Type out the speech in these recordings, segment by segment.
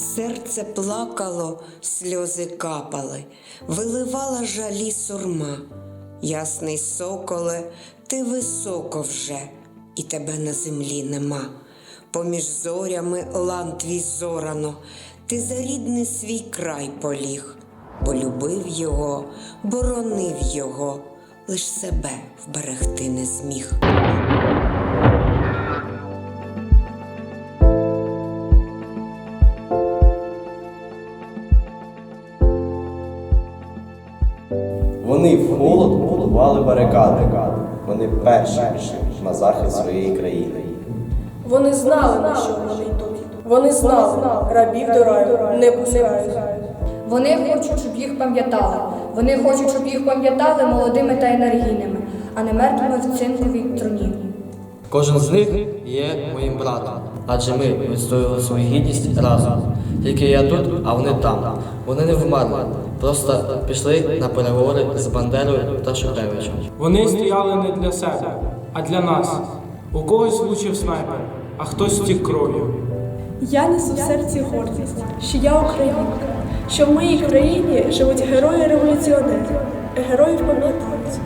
Серце плакало, сльози капали, виливала жалі сурма. Ясний соколе, ти високо вже, і тебе на землі нема. Поміж зорями лан твій зорано, ти за рідний свій край поліг, бо любив його, боронив його, лиш себе вберегти не зміг. Вони в холод будували барикади. Вони перші пішли на захист своєї країни. Вони знали, на що вони йдуть. Вони знали, рабів до раю не пускають. Вони хочуть, щоб їх пам'ятали. Вони хочуть, щоб їх пам'ятали молодими та енергійними, а не мертвими в цинковій труні. Кожен з них є моїм братом, адже ми відстоювали свою гідність разом. Тільки я тут, а вони там. Вони не вмерли, просто пішли на переговори з Бандерою та Шухевичем. Вони стояли не для себе, а для нас. У когось влучив снайпер, а хтось стік кров'ю. Я несу в серці гордість, що я українка, що в моїй країні живуть герої-революціонери, героїв пам'ятають.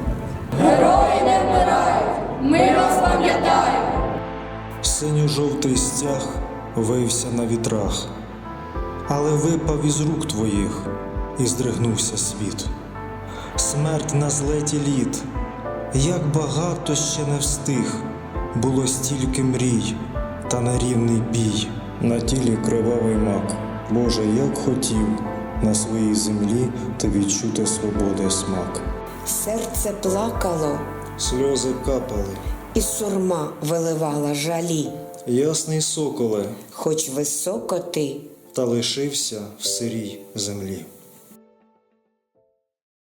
Синьо-жовтий стяг вився на вітрах, але випав із рук твоїх і здригнувся світ. Смерть на злеті літ, як багато ще не встиг, було стільки мрій та на рівний бій. На тілі кривавий мак, Боже, як хотів на своїй землі ти відчути свободи смак. Серце плакало, Сльози капали, і сурма виливала жалі, ясний соколе, хоч високо ти, та лишився в сирій землі.